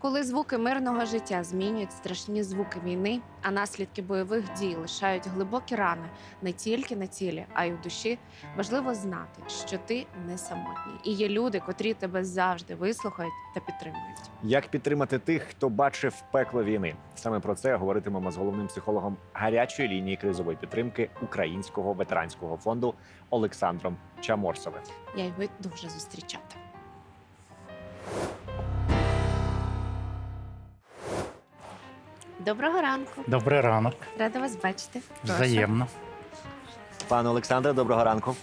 Коли звуки мирного життя змінюють страшні звуки війни, а наслідки бойових дій лишають глибокі рани не тільки на тілі, а й у душі, важливо знати, що ти не самотній, і є люди, котрі тебе завжди вислухають та підтримують. Як підтримати тих, хто бачив пекло війни? Саме про це говоритимемо з головним психологом гарячої лінії кризової підтримки Українського ветеранського фонду Олександром Чаморсовим. Я його дуже зустрічати. Доброго ранку, Добрий ранок, рада вас бачити. Прошу. взаємно. Пане Олександре, доброго ранку.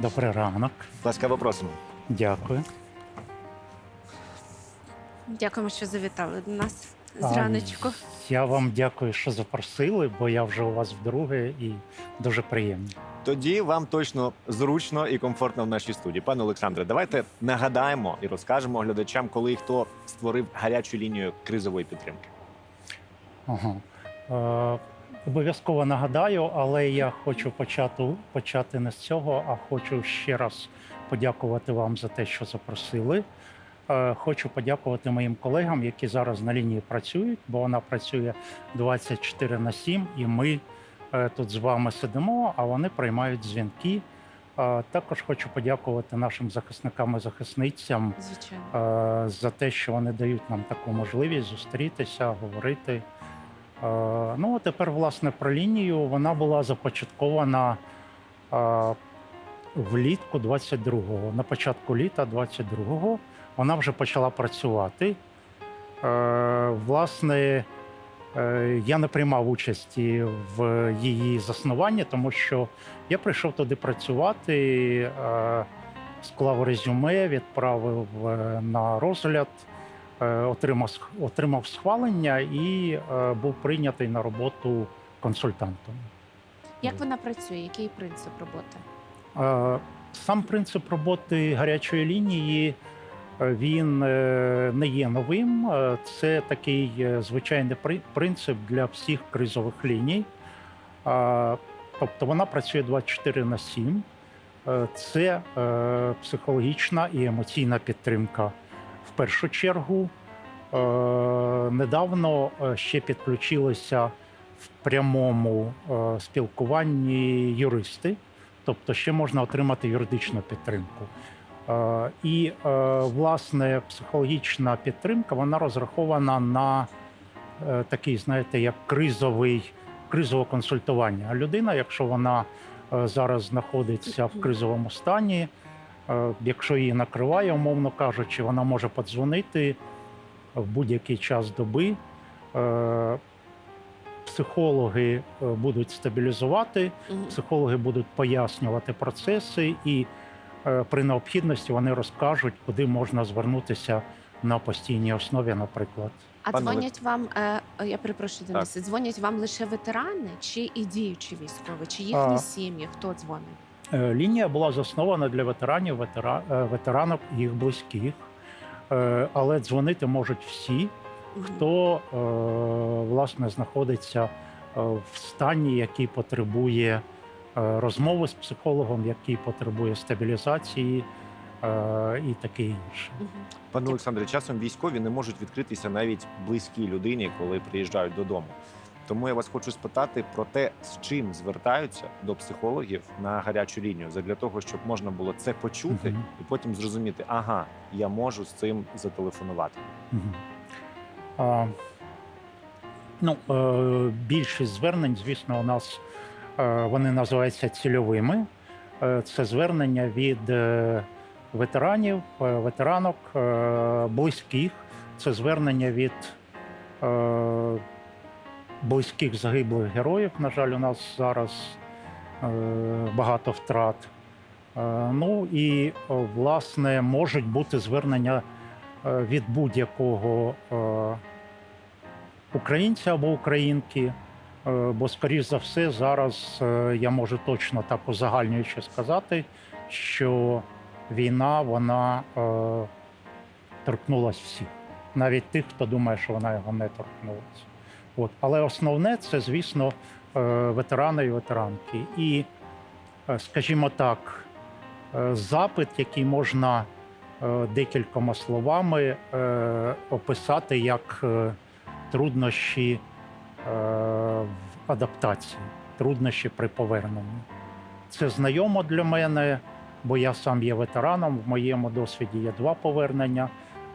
Добрий ранок, Ласкаво просимо. дякую. Дякуємо, що завітали до нас А, з раночку. Я вам дякую, що запросили, бо я вже у вас вдруге і дуже приємно. Тоді вам точно зручно і комфортно в нашій студії. Пане Олександре, давайте нагадаємо і розкажемо глядачам, коли і хто створив гарячу лінію кризової підтримки. Ага. Е, обов'язково нагадаю, але я хочу почати, почати не з цього, а хочу ще раз подякувати вам за те, що запросили. Е, Хочу подякувати моїм колегам, які зараз на лінії працюють, бо вона працює 24 на 7, і ми е, тут з вами сидимо, а вони приймають дзвінки. Е, Також хочу подякувати нашим захисникам і захисницям Звичайно. за те, що вони дають нам таку можливість зустрітися, говорити. Ну, а тепер, власне, про лінію вона була започаткована влітку 22-го. На початку літа 22-го вона вже почала працювати. Власне, я не приймав участі в її заснуванні, тому що я прийшов туди працювати, е, склав резюме, відправив е, на розгляд, е, отримав, отримав схвалення і е, був прийнятий на роботу консультантом. Як вона працює? Який принцип роботи? Е, Сам принцип роботи гарячої лінії е, він е, не є новим. Е, Це такий е, звичайний принцип для всіх кризових ліній. Тобто вона працює 24 на 7. Е, Це психологічна і емоційна підтримка. В першу чергу недавно ще підключилися в прямому спілкуванні юристи тобто ще можна отримати юридичну підтримку. Е, І е, власне психологічна підтримка вона розрахована на е, такий, знаєте, як кризовий кризове консультування. А людина, якщо вона зараз знаходиться в кризовому стані, якщо її накриває, умовно кажучи, вона може подзвонити в будь-який час доби. Психологи будуть стабілізувати, психологи будуть пояснювати процеси, і при необхідності вони розкажуть, куди можна звернутися на постійній основі, наприклад. А Пане дзвонять вам, е, е, я перепрошую, Денисе, дзвонять вам лише ветерани чи і діючі військові, чи їхні А. сім'ї? Хто дзвонить? Е, Лінія була заснована для ветеранів, ветера, е, ветеранок і їх близьких, Е, але дзвонити можуть всі, хто е, власне знаходиться е, в стані, який потребує е, розмови з психологом, який потребує стабілізації е, і таке інше. Пане Олександре, часом військові не можуть відкритися навіть близькій людині, коли приїжджають додому. Тому я вас хочу спитати про те, з чим звертаються до психологів на гарячу лінію, для того, щоб можна було це почути Мгм. і потім зрозуміти, ага, я можу з цим зателефонувати. Мгм. А, ну, е, більшість звернень, звісно, у нас вони називаються цільовими. Е, це звернення від е, ветеранів, е, ветеранок, е, близьких. Це звернення від е, близьких загиблих героїв. На жаль, у нас зараз е, багато втрат. Е, ну і е, власне можуть бути звернення е, від будь-якого е, українця або українки. Е, Бо, скоріш за все, зараз е, я можу точно так узагальнюючи сказати, що війна вона е, торкнулась всіх, навіть тих, хто думає, що вона його не торкнулася. От. Але основне це, звісно, е, ветерани і ветеранки. І, е, скажімо так, запит, який можна декількома словами е, описати як труднощі в адаптації, труднощі при поверненні. Це знайомо для мене, бо я сам є ветераном. В моєму досвіді є два повернення.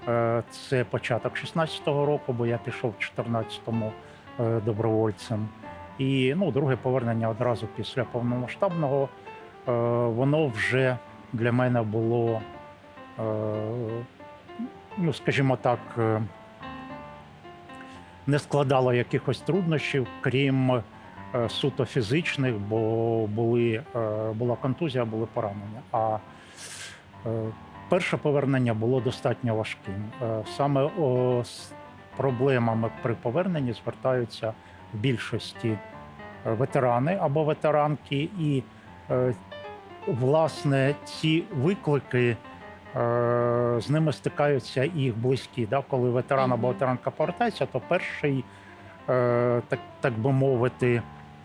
Е, Це початок 16-го року, бо я пішов в 14-му е, добровольцем. І ну, друге повернення одразу після повномасштабного. Е, Воно вже для мене було, е, ну, скажімо так, е, не складало якихось труднощів, крім е, суто фізичних, бо були, е, була контузія, були поранення. А е, перше повернення було достатньо важким. Саме з проблемами при поверненні звертаються в більшості ветерани або ветеранки, і власне ці виклики. Е, З ними стикаються і їх близькі. Да? Коли ветеран або ветеранка повертається, то перший, е, так, так би мовити,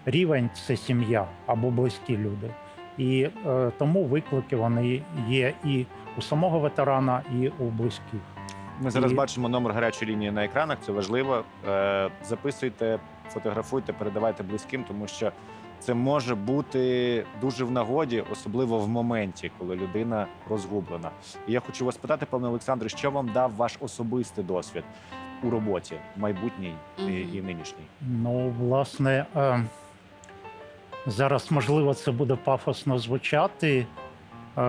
рівень це сім'я або близькі люди. І е, тому виклики вони є і у самого ветерана, і у близьких. Ми зараз І- бачимо номер гарячої лінії на екранах. Це важливо. Записуйте, фотографуйте, передавайте близьким, тому що це може бути дуже в нагоді, особливо в моменті, коли людина розгублена. І я хочу вас питати, пане Олександре, що вам дав ваш особистий досвід у роботі, майбутній і, і нинішній? Ну, власне, е, зараз можливо це буде пафосно звучати, е,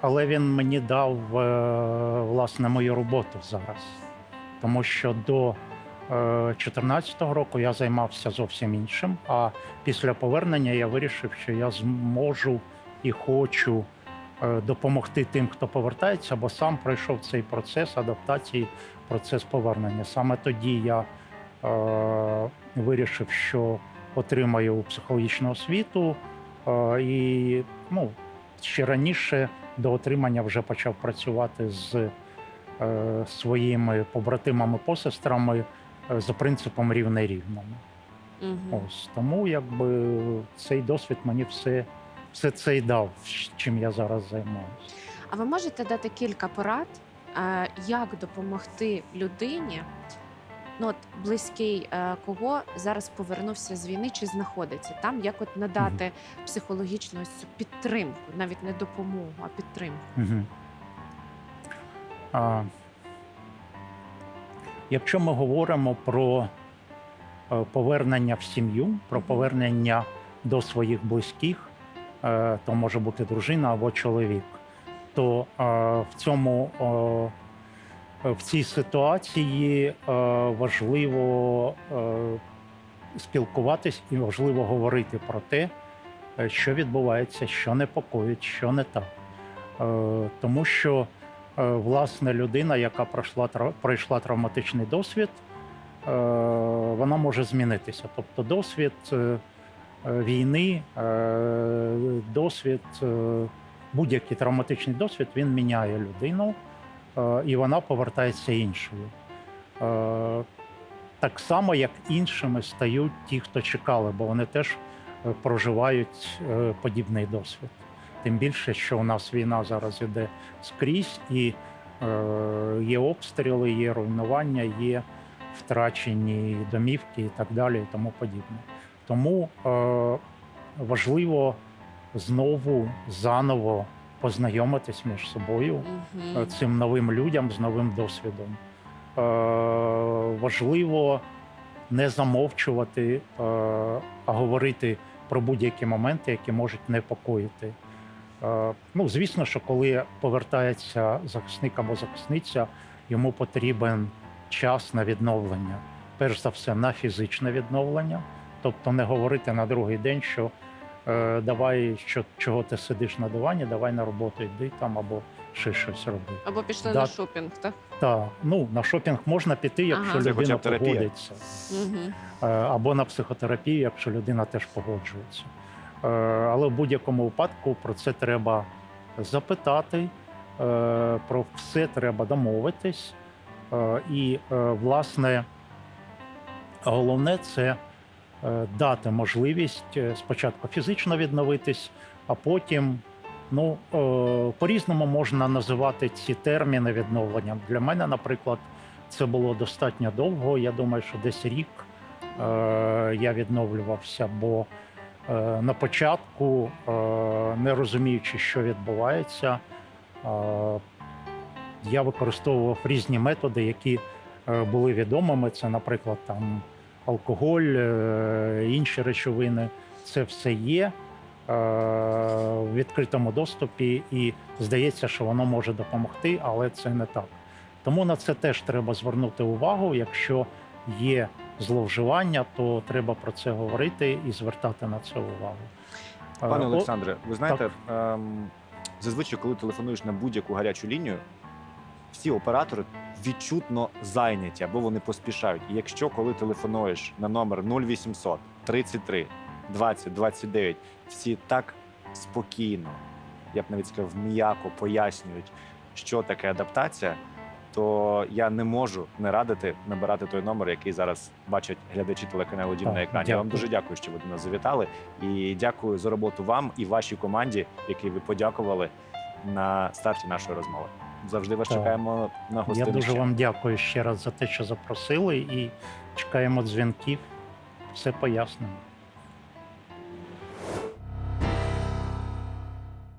але він мені дав е, власне мою роботу зараз. Тому що до 2014 року я займався зовсім іншим. А після повернення я вирішив, що я зможу і хочу е, допомогти тим, хто повертається, бо сам пройшов цей процес адаптації, процес повернення. Саме тоді я е, вирішив, що отримаю психологічну освіту, е, і ну, ще раніше до отримання вже почав працювати з е, своїми побратимами, посестрами е, за принципом рівне рівному. Мгм. Ось тому, якби цей досвід мені все, все це й дав, чим я зараз займаюся. А ви можете дати кілька порад, е, як допомогти людині, ну от близький, е, кого зараз повернувся з війни чи знаходиться там, як от надати психологічну цю підтримку, навіть не допомогу, а підтримку. Угу. А, якщо ми говоримо про е, повернення в сім'ю, про повернення до своїх близьких, е, то може бути дружина або чоловік, то е, в цьому в цій ситуації важливо спілкуватись і важливо говорити про те, що відбувається, що непокоїть, що не так. Тому що власне людина, яка пройшла пройшла травматичний досвід, е, вона може змінитися. Тобто досвід е, е, війни, е, досвід, е, будь-який травматичний досвід, він міняє людину, е, і вона повертається іншою. Е, Так само, як іншими стають ті, хто чекали, бо вони теж е, проживають е, подібний досвід. Тим більше, що у нас війна зараз іде скрізь, і е, є обстріли, є руйнування, є втрачені домівки і так далі, і тому подібне. Тому е, важливо знову заново познайомитись між собою е, цим новим людям з новим досвідом. Е, важливо не замовчувати, е, а говорити про будь-які моменти, які можуть непокоїти. Е, ну, звісно, що коли повертається захисник або захисниця, йому потрібен час на відновлення. Перш за все, на фізичне відновлення, тобто не говорити на другий день, що е, давай, що, чого ти сидиш на дивані, давай на роботу йди там або ще щось роби. Або пішли Да. на шопінг, так? Так, ну на шопінг можна піти, якщо Ага. Людина погодиться. Угу. Або на психотерапію, якщо людина теж погоджується. Е, Але в будь-якому випадку про це треба запитати, е, про все треба домовитись. Е, І, власне, головне це дати можливість спочатку фізично відновитись, а потім Ну, по-різному можна називати ці терміни відновлення. Для мене, наприклад, це було достатньо довго. Я думаю, що десь рік я відновлювався, бо на початку, е, не розуміючи, що відбувається, е, я використовував різні методи, які е, були відомими. Це, наприклад, там алкоголь, е, інші речовини. Це все є е, в відкритому доступі, і здається, що воно може допомогти, але це не так. Тому на це теж треба звернути увагу. Якщо є зловживання, то треба про це говорити і звертати на це увагу. Е, Пане Олександре, ви знаєте, ем, зазвичай, коли телефонуєш на будь-яку гарячу лінію, всі оператори відчутно зайняті або вони поспішають. І якщо коли телефонуєш на номер 0800 33 20 29, всі так спокійно, я б навіть сказав, м'яко пояснюють, що таке адаптація, то я не можу не радити набирати той номер, який зараз бачать глядачі телеканалу Дім на екрані. Я вам дуже дякую, що ви до нас завітали. І дякую за роботу вам і вашій команді, якій ви подякували на старті нашої розмови. Завжди вас чекаємо на Я дуже ще. вам дякую ще раз за те, що запросили, і чекаємо дзвінків. Все пояснимо.